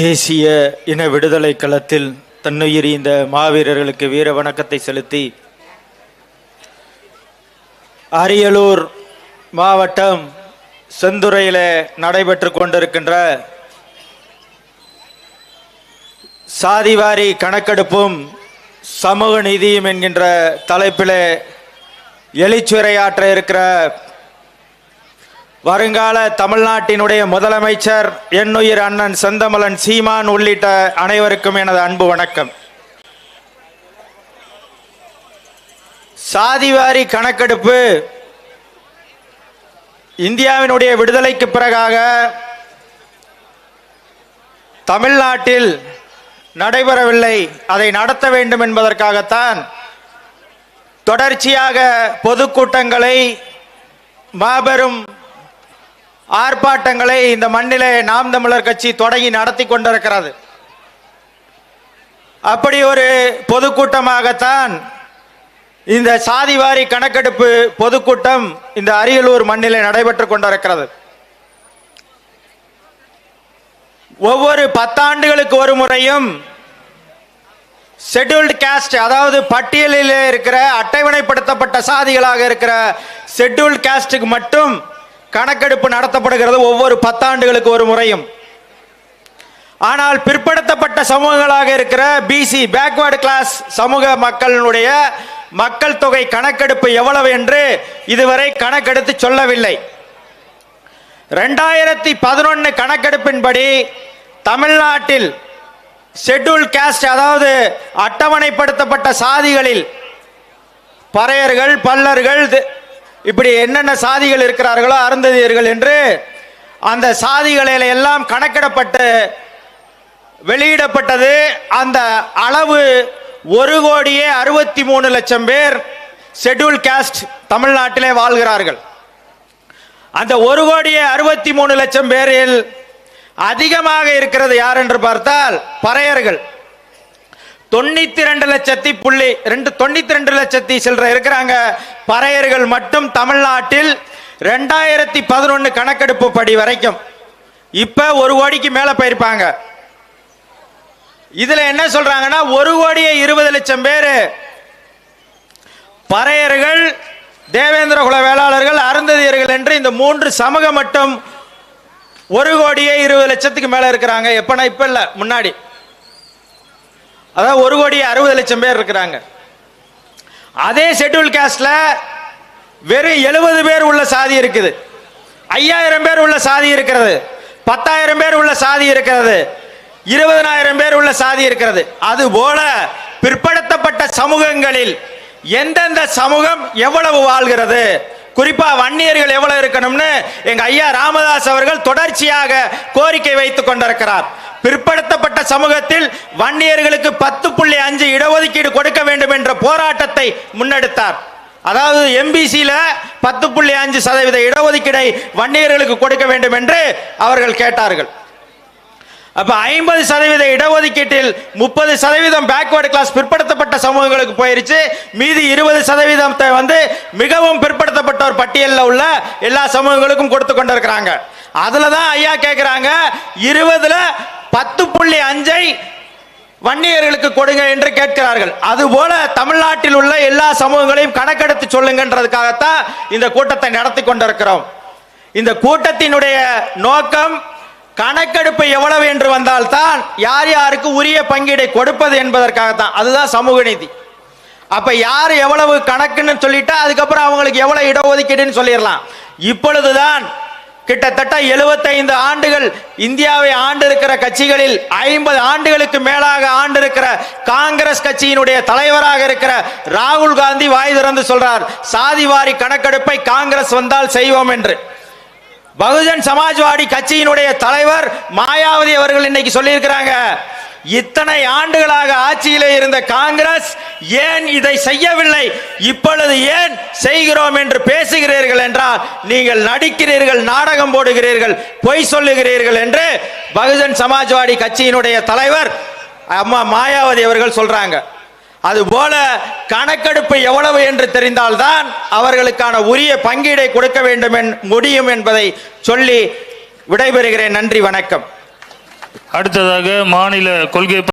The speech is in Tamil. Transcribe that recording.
தேசிய இன விடுதலை களத்தில் தன்னுயிர் இந்த மாவீரர்களுக்கு வீர வணக்கத்தை செலுத்தி அரியலூர் மாவட்டம் செந்துறையில் நடைபெற்று கொண்டிருக்கின்ற சாதிவாரி கணக்கெடுப்பும் சமூக நீதியும் என்கின்ற தலைப்பில் எழுச்சுரையாற்ற இருக்கிற வருங்கால தமிழ்நாட்டினுடைய முதலமைச்சர் என்னுயிர் அண்ணன் செந்தமலன் சீமான் உள்ளிட்ட அனைவருக்கும் எனது அன்பு வணக்கம். சாதிவாரி கணக்கெடுப்பு இந்தியாவினுடைய விடுதலைக்கு பிறகாக தமிழ்நாட்டில் நடைபெறவில்லை. அதை நடத்த வேண்டும் என்பதற்காகத்தான் தொடர்ச்சியாக பொதுக்கூட்டங்களை மாபெரும் ஆர்ப்பாட்டங்களை இந்த மண்ணிலே நாம் தமிழர் கட்சி தொடங்கி நடத்தி கொண்டிருக்கிறது. அப்படி ஒரு பொதுக்கூட்டமாகத்தான் இந்த சாதிவாரி கணக்கெடுப்பு பொதுக்கூட்டம் இந்த அரியலூர் மண்ணிலே நடைபெற்று கொண்டிருக்கிறது. ஒவ்வொரு பத்தாண்டுகளுக்கு ஒரு முறையும் ஷெட்யூல்டு கேஸ்ட் அதாவது பட்டியலில் இருக்கிற அட்டவணைப்படுத்தப்பட்ட சாதிகளாக இருக்கிற ஷெட்யூல்டு கேஸ்டுக்கு மட்டும் கணக்கெடுப்பு நடத்தப்படுகிறது ஒவ்வொரு பத்தாண்டுகளுக்கு ஒரு முறையும். ஆனால் பிற்படுத்தப்பட்ட சமூகங்களாக இருக்கிற பிசி பேக்வேர்டு கிளாஸ் சமூக மக்களினுடைய மக்கள் தொகை கணக்கெடுப்பு எவ்வளவு என்று இதுவரை கணக்கெடுத்து சொல்லவில்லை. ரெண்டாயிரத்தி பதினொன்று கணக்கெடுப்பின்படி தமிழ்நாட்டில் ஷெட்யூல் கேஸ்ட் அதாவது அட்டவணைப்படுத்தப்பட்ட சாதிகளில் பறையர்கள் பல்லர்கள் தி- இப்படி என்னென்ன சாதிகள் இருக்கிறார்களோ அருந்ததியர்கள் என்று அந்த சாதிகளில் எல்லாம் கணக்கிடப்பட்டு வெளியிடப்பட்டது. அந்த அளவு ஒரு கோடியே அறுபத்தி மூணு லட்சம் பேர் ஷெட்யூல் காஸ்ட் தமிழ்நாட்டிலே வாழ்கிறார்கள். அந்த ஒரு கோடியே அறுபத்தி மூணு லட்சம் பேரில் அதிகமாக இருக்கிறது யார் என்று பார்த்தால் பறையர்கள். தொண்ணூத்தி ரெண்டு லட்சத்தி புள்ளி ரெண்டு தொண்ணூத்தி ரெண்டு லட்சத்தி சில்லற இருக்கிறாங்க. பறையர்கள் மட்டும் தமிழ்நாட்டில் ரெண்டாயிரத்தி பதினொன்று கணக்கெடுப்பு படி வரைக்கும். இப்ப ஒரு கோடிக்கு மேல போயிருப்பாங்க. இதுல என்ன சொல்றாங்கன்னா ஒரு கோடியே இருபது லட்சம் பேரு பறையர்கள் தேவேந்திர குல வேளாளர்கள் அருந்ததியர்கள் என்று இந்த மூன்று சமூகம் மட்டும் ஒரு கோடியே இருபது லட்சத்துக்கு மேல இருக்கிறாங்க. எப்பனா இப்ப இல்ல முன்னாடி. அதாவது ஒரு கோடி அறுபது லட்சம் பேர் இருக்கிறாங்க. அதே ஷெட்யூல் காஸ்ட்ல வெறும் எழுபது பேர் உள்ள சாதி இருக்குது. ஐயாயிரம் பேர் உள்ள சாதி இருக்கிறது. பத்தாயிரம் பேர் உள்ள சாதி இருக்கிறது. இருபதனாயிரம் பேர் உள்ள சாதி இருக்கிறது. அது போல பிற்படுத்தப்பட்ட சமூகங்களில் எந்தெந்த சமூகம் எவ்வளவு வாழ்கிறது? குறிப்பா வன்னியர்கள் எவ்வளவு இருக்கணும்னு எங்க ஐயா ராமதாஸ் அவர்கள் தொடர்ச்சியாக கோரிக்கை வைத்துக் கொண்டிருக்கிறார். பிற்படுத்த பிற்படுத்தப்பட்ட சமூகத்தில் வன்னியர்களுக்கு பத்து புள்ளி அஞ்சு இடஒதுக்கீடு கொடுக்க வேண்டும் என்ற போராட்டத்தை முன்னெடுத்தார். அதாவது எம்பிசியில் பத்து புள்ளி அஞ்சு சதவீத இடஒதுக்கீடை வன்னியர்களுக்கு கொடுக்க வேண்டும் என்று அவர்கள் கேட்டார்கள். அப்ப ஐம்பது சதவீத இடஒதுக்கீட்டில் முப்பது சதவீதம் பேக்வர்டு கிளாஸ் பிற்படுத்தப்பட்ட சமூகங்களுக்கு போயிருச்சு. மீதி இருபது சதவீதத்தை வந்து மிகவும் பிற்படுத்தப்பட்ட ஒரு பட்டியலில் உள்ள எல்லா சமூகங்களுக்கும் கொடுத்து கொண்டிருக்கிறாங்க. அதுல தான் ஐயா கேட்கிறாங்க இருபதுல பத்து புள்ளி அஞ்சை வன்னியர்களுக்கு கொடுங்க என்று கேட்கிறார்கள். அதுபோல தமிழ்நாட்டில் உள்ள எல்லா சமூகங்களையும் கணக்கெடுத்து சொல்லுங்கன்றதுக்காகத்தான் இந்த கூட்டத்தை நடத்தி கொண்டிருக்கிறோம். இந்த கூட்டத்தினுடைய நோக்கம் கணக்கெடுப்பு எவ்வளவு என்று வந்தால்தான் யார் யாருக்கு உரிய பங்கீடை கொடுப்பது என்பதற்காகத்தான். அதுதான் சமூக நீதி. அப்ப யார் எவ்வளவு கணக்குன்னு சொல்லிட்டா அதுக்கப்புறம் அவங்களுக்கு எவ்வளவு இடஒதுக்கீடுன்னு சொல்லிடலாம். இப்பொழுதுதான் கிட்டத்தட்ட 75 ஆண்டுகள் இந்தியாவை ஆண்டு இருக்கிற கட்சிகளில் ஐம்பது ஆண்டுகளுக்கு மேலாக ஆண்டு இருக்கிற காங்கிரஸ் கட்சியினுடைய தலைவராக இருக்கிற ராகுல் காந்தி வாய் திறந்து சொல்றார் சாதிவாரி கணக்கெடுப்பை காங்கிரஸ் வந்தால் செய்வோம் என்று. பகுஜன் சமாஜ்வாடி கட்சியினுடைய தலைவர் மாயாவதி அவர்கள் இன்னைக்கு சொல்லியிருக்கிறாங்க இத்தனை ஆண்டுகளாக ஆட்சியிலே இருந்த காங்கிரஸ் ஏன் இதை செய்யவில்லை? இப்பொழுது ஏன் செய்கிறோம் என்று பேசுகிறீர்கள் என்றால் நீங்கள் நடிக்கிறீர்கள் நாடகம் போடுகிறீர்கள் பொய் சொல்லுகிறீர்கள் என்று பகுஜன் சமாஜ்வாடி கட்சியினுடைய தலைவர் அம்மா மாயாவதி அவர்கள் சொல்றாங்க. அதுபோல கணக்கெடுப்பு எவ்வளவு என்று தெரிந்தால்தான் அவர்களுக்கான உரிய பங்கீடை கொடுக்க வேண்டும் முடியும் என்பதை சொல்லி விடைபெறுகிறேன். நன்றி வணக்கம். அடுத்ததாக மாநில கொள்கை